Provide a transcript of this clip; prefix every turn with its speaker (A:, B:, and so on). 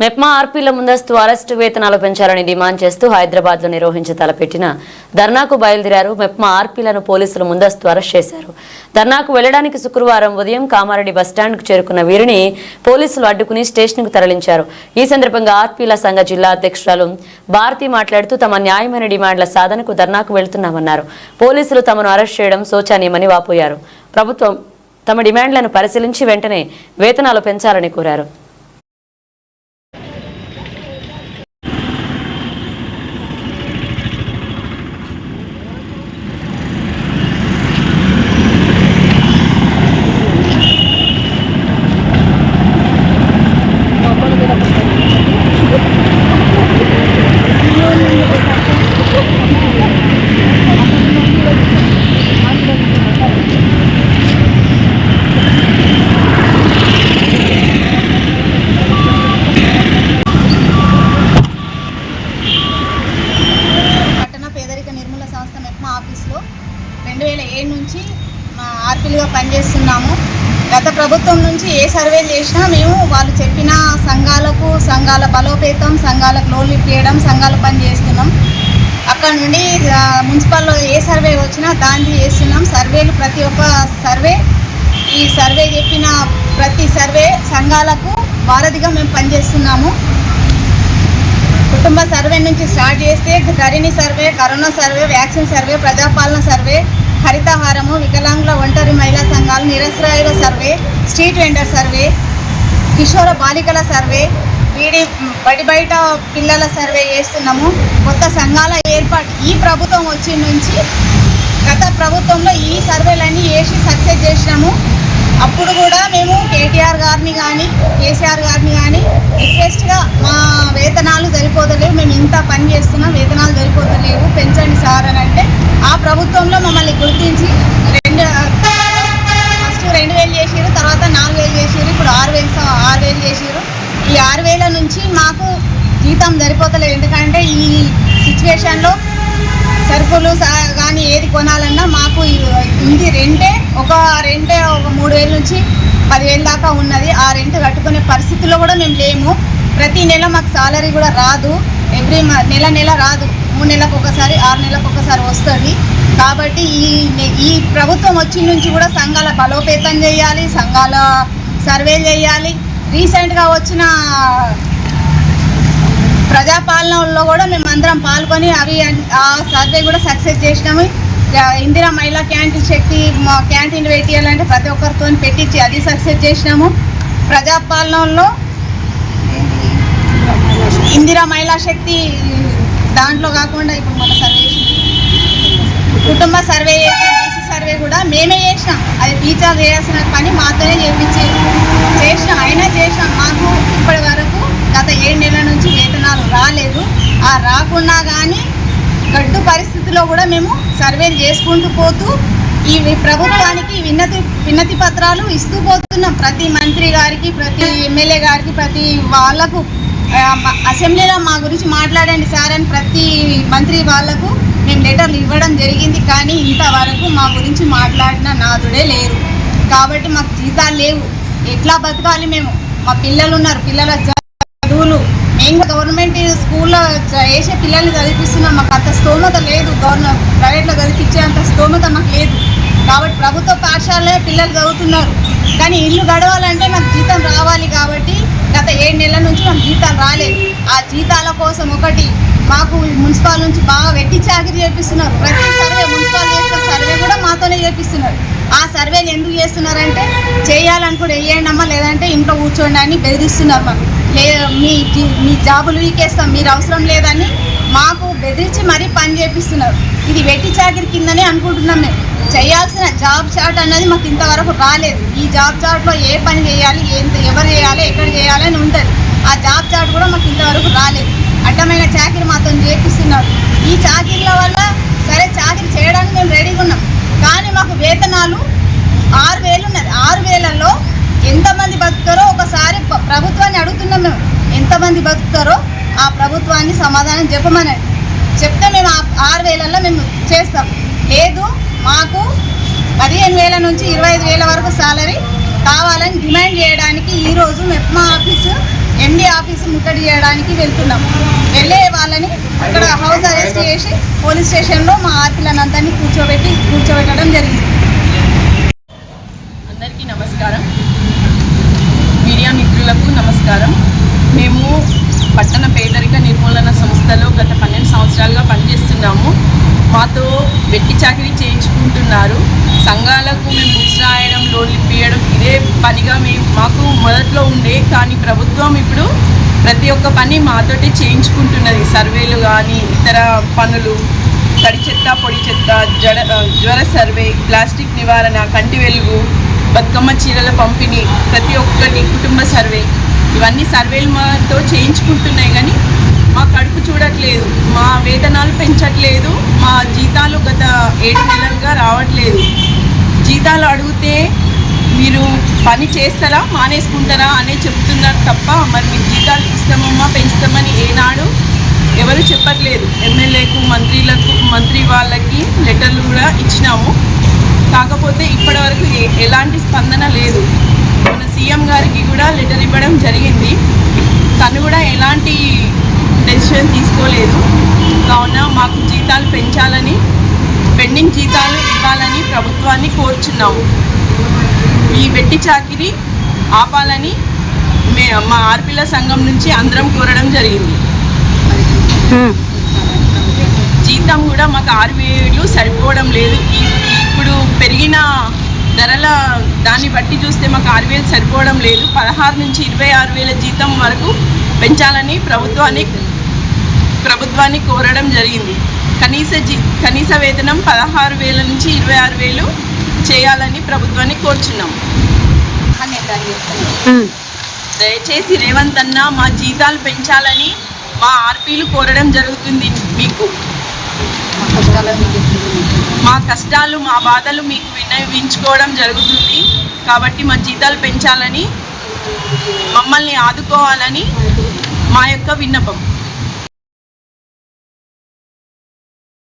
A: మెప్మా ఆర్పీల ముందస్తు అరెస్టు వేతనాలు పెంచాలని డిమాండ్ చేస్తూ హైదరాబాద్లో నిర్వహించి తలపెట్టిన ధర్నాకు బయలుదేరారు మెప్మా ఆర్పీలను పోలీసులు ముందస్తు అరెస్ట్ చేశారు. ధర్నాకు వెళ్ళడానికి శుక్రవారం ఉదయం కామారెడ్డి బస్టాండ్కు చేరుకున్న వీరిని పోలీసులు అడ్డుకుని స్టేషన్కు తరలించారు. ఈ సందర్భంగా ఆర్పీల సంఘ జిల్లా అధ్యక్షురాలు భారతి మాట్లాడుతూ తమ న్యాయమైన డిమాండ్ల సాధనకు ధర్నాకు వెళ్తున్నామన్నారు. పోలీసులు తమను అరెస్ట్ చేయడం శోచనీయమని వాపోయారు. ప్రభుత్వం తమ డిమాండ్లను పరిశీలించి వెంటనే వేతనాలు పెంచాలని కోరారు
B: పట్టణ పేదరిక నిర్మూలన సంస్థ మెప్మా ఆఫీస్లో రెండు వేల ఏడు నుంచి మా ఆర్పిలుగా పనిచేస్తున్నాము. గత ప్రభుత్వం నుంచి ఏ సర్వే చేసినా మేము వాళ్ళు చెప్పిన సంఘాలకు సంఘాల బలోపేతం సంఘాలకు లోన్లు ఇప్పించడం సంఘాల పని చేస్తున్నాం. అక్కడ నుండి మున్సిపల్లో ఏ సర్వే వచ్చినా దాన్ని చేస్తున్నాం. సర్వేలు ప్రతి ఒక్క సర్వే ఈ సర్వే చెప్పిన ప్రతి సర్వే సంఘాలకు వారధిగా మేము పనిచేస్తున్నాము. కుటుంబ సర్వే నుంచి స్టార్ట్ చేస్తే Dharani survey corona survey vaccine survey ప్రజాపాలన సర్వే హరితహారము వికలాంగుల ఒంటరి మహిళా సంఘాలు నిరసరాయుల సర్వే స్ట్రీట్ వెండర్ సర్వే కిషోర బాలికల సర్వే వీడి బడి బయట పిల్లల సర్వే చేస్తున్నాము. కొత్త సంఘాల ఏర్పాటు ఈ ప్రభుత్వం వచ్చి నుంచి గత ప్రభుత్వంలో ఈ సర్వేలన్నీ చేసి సక్సెస్ చేసినాము. అప్పుడు కూడా మేము కేటీఆర్ గారిని కానీ కేసీఆర్ గారిని కానీ రిక్వెస్ట్గా మా వేతనాలు సరిపోతలేవు. మేము ఇంత పని చేస్తున్నాం వేతనాలు సరిపోతలేవు. పెంచండి సార్ అని అంటే ఆ ప్రభుత్వంలో మమ్మల్ని గుర్తించి రెండు ఫస్ట్ రెండు వేలు చేసారు తర్వాత నాలుగు వేలు చేసారు ఇప్పుడు ఆరు వేలు ఆరు వేలు చేసారు ఈ ఆరు వేల నుంచి మాకు జీతం సరిపోతలేదు. ఎందుకంటే ఈ సిచ్యువేషన్లో సరుకులు కానీ ఏది కొనాలన్నా మాకు ఇది రెంటే ఒక రెంటే ఒక మూడు వేల నుంచి పదివేల దాకా ఉన్నది. ఆ రెంట్ కట్టుకునే పరిస్థితిలో కూడా మేము లేము. ప్రతి నెల మాకు సాలరీ కూడా రాదు. ఎవ్రీ నెల నెల రాదు. మూడు నెలలకు ఒకసారి ఆరు నెలలకు ఒకసారి వస్తుంది. కాబట్టి ఈ ఈ ప్రభుత్వం వచ్చి నుంచి కూడా సంఘాల బలోపేతం చేయాలి సంఘాల సర్వే చేయాలి. రీసెంట్గా వచ్చిన ప్రజాపాలనలో కూడా మేము అందరం పాల్గొని అవి ఆ సర్వే కూడా సక్సెస్ చేసినాము. ఇందిరా మహిళా క్యాంటీన్ శక్తి క్యాంటీన్ పెట్టియాలంటే ప్రతి ఒక్కరితో పెట్టించి అది సక్సెస్ చేసినాము. ప్రజాపాలనలో ఇందిరా మహిళా శక్తి దాంట్లో కాకుండా ఇప్పుడు మన సర్వే కుటుంబ సర్వే చేసిన బీసీ సర్వే కూడా మేమే చేసినాం. అది టీచర్ చేయాల్సిన పని మాతోనే చేపించి చేసినాం. అయినా చేసినాం. మాకు ఇప్పటి వరకు గత ఏడు నెలల నుంచి వేతనాలు రాలేదు. ఆ రాకున్నా కానీ గడ్డు పరిస్థితిలో కూడా మేము సర్వేలు చేసుకుంటూ పోతూ ఈ ప్రభుత్వానికి విన్నతి విన్నతి పత్రాలు ఇస్తూ పోతున్నాం. ప్రతి మంత్రి గారికి ప్రతి ఎమ్మెల్యే గారికి ప్రతి వాళ్ళకు అసెంబ్లీలో మా గురించి మాట్లాడండి సార్ అని ప్రతి మంత్రి వాళ్ళకు మేము లెటర్లు ఇవ్వడం జరిగింది. కానీ ఇంతవరకు మా గురించి మాట్లాడిన నాదుడే లేరు. కాబట్టి మాకు జీతాలు లేవు. ఎట్లా బతకాలి మేము? మా పిల్లలు ఉన్నారు. పిల్లల చదువులు. మేము గవర్నమెంట్ స్కూల్లో వేసే పిల్లల్ని చదివిస్తున్నాం మాకు అంత స్తోమత లేదు. గవర్నమెంట్ ప్రైవేట్లో చదివించే అంత స్తోమత మాకు లేదు. కాబట్టి ప్రభుత్వ పాఠశాలలో పిల్లలు చదువుతున్నారు. కానీ ఇల్లు గడవాలంటే మాకు జీతం రావాలి కాబట్టి గత ఏడు నెలల నుంచి మాకు జీతాలు రాలేదు. ఆ జీతాల కోసం ఒకటి మాకు మున్సిపాల్ నుంచి బాగా వెట్టి చాకరీ చేపిస్తున్నారు. ప్రతి సర్వే మున్సిపాల్ చేసిన సర్వే కూడా మాతోనే చేపిస్తున్నారు. ఆ సర్వేలు ఎందుకు చేస్తున్నారంటే చేయాలనుకుంటే వేయండి అమ్మా లేదంటే ఇంట్లో కూర్చోండి అని బెదిరిస్తున్నారు మాకు. లే మీ మీ జాబులు వీకేస్తాం మీరు అవసరం లేదని మాకు బెదిరించి మరీ పని చేపిస్తున్నారు. ఇది వెట్టి చాకరి కిందనే అనుకుంటున్నాం మేము. చేయాల్సిన జాబ్ చార్ట్ అన్నది మాకు ఇంతవరకు రాలేదు. ఈ జాబ్ చార్ట్లో ఏ పని చేయాలి ఎంత ఎవరు చేయాలి ఎక్కడ చేయాలి అని ఉంటుంది. ఆ జాబ్ చార్ట్ కూడా మాకు ఇంతవరకు రాలేదు. అడ్డమైన చాకరీ మాతో చేపిస్తున్నారు. ఈ చాకరీల వల్ల సరే చాకరీ చేయడానికి మేము రెడీగా ఉన్నాం. కానీ మాకు వేతనాలు ఆరు వేలు ఉన్నది. ఆరు వేలలో ఎంతమంది బతుకుతారో ఒకసారి ప్రభుత్వాన్ని అడుగుతున్నాం మేము. ఎంతమంది బతుకుతారో ఆ ప్రభుత్వాన్ని సమాధానం చెప్పమనండి చెప్తే మేము ఆ ఆరు వేలల్లో మేము చేస్తాం. లేదు మాకు పదిహేను వేల నుంచి ఇరవై ఐదు వేల వరకు సాలరీ కావాలని డిమాండ్ చేయడానికి ఈరోజు మెప్మా ఆఫీసు ఎండి ఆఫీసు ముట్టడి చేయడానికి వెళ్తున్నాం. వెళ్ళే వాళ్ళని అక్కడ హౌస్ అరెస్ట్ చేసి పోలీస్ స్టేషన్లో మా ఆర్పిలనందరినీ కూర్చోబెట్టి కూర్చోబెట్టడం జరిగింది.
C: అందరికీ నమస్కారం. మీడియా మిత్రులకు నమస్కారం. మేము పట్టణ పేరు సంస్థలో గత పన్నెండు సంవత్సరాలుగా పనిచేస్తున్నాము. మాతో వెట్టి చాకరీ చేయించుకుంటున్నారు. సంఘాలకు మేము బుక్స్ రాయడం లోన్లు ఇప్పించడం ఇదే పనిగా మేము మాకు మొదట్లో ఉండే కానీ ప్రభుత్వం ఇప్పుడు ప్రతి ఒక్క పని మాతోటి చేయించుకుంటున్నది. సర్వేలు కానీ ఇతర పనులు తడి చెత్త పొడి చెత్త జడ జ్వర సర్వే ప్లాస్టిక్ నివారణ కంటి వెలుగు బతుకమ్మ చీరల పంపిణీ ప్రతి ఒక్కటి కుటుంబ సర్వే. ఇవన్నీ సర్వేలు మాతో చేయించుకుంటున్నాయి కానీ మా కడుపు చూడట్లేదు మా వేతనాలు పెంచట్లేదు మా జీతాలు గత ఏడు నెలలుగా రావట్లేదు. జీతాలు అడిగితే మీరు పని చేస్తారా మానేసుకుంటారా అనే చెప్తున్నారు తప్ప మరి మీరు జీతాలు ఇస్తామమ్మా పెంచుతామని ఏనాడు ఎవరు చెప్పట్లేదు. ఎమ్మెల్యేకు మంత్రులకు మంత్రి వాళ్ళకి లెటర్లు కూడా ఇచ్చినాము. కాకపోతే ఇప్పటివరకు ఏ- ఎలాంటి స్పందన లేదు. మన సీఎం గారికి కూడా లెటర్ ఇవ్వడం జరిగింది. తను కూడా ఎలాంటి డెసిషన్ తీసుకోలేదు. కావున మాకు జీతాలు పెంచాలని పెండింగ్ జీతాలు ఇవ్వాలని ప్రభుత్వాన్ని కోరుచున్నాము. ఈ వెట్టి చాకిరి ఆపాలని మే మా ఆర్పిల్ల సంఘం నుంచి అందరం కోరడం జరిగింది. జీతం కూడా మాకు ఆరు వేలు సరిపోవడం లేదు. ఇప్పుడు పెరిగిన ధరల దాన్ని బట్టి చూస్తే మాకు ఆరు వేలు సరిపోవడం లేదు. పదహారు నుంచి ఇరవై ఆరు వేల జీతం వరకు పెంచాలని ప్రభుత్వాన్ని ప్రభుత్వాన్ని కోరడం జరిగింది. కనీస జీ కనీస వేతనం పదహారు వేల నుంచి ఇరవై ఆరు వేలు చేయాలని ప్రభుత్వాన్ని కోరుచున్నాం. దయచేసి రేవంత్ అన్న మా జీతాలు పెంచాలని మా ఆర్పీలు కోరడం జరుగుతుంది మీకు. మా కష్టాలు మా బాధలు మీకు విన్నవించుకోవడం జరుగుతుంది. కాబట్టి మా జీతాలు పెంచాలని మమ్మల్ని ఆదుకోవాలని మా యొక్క విన్నపం.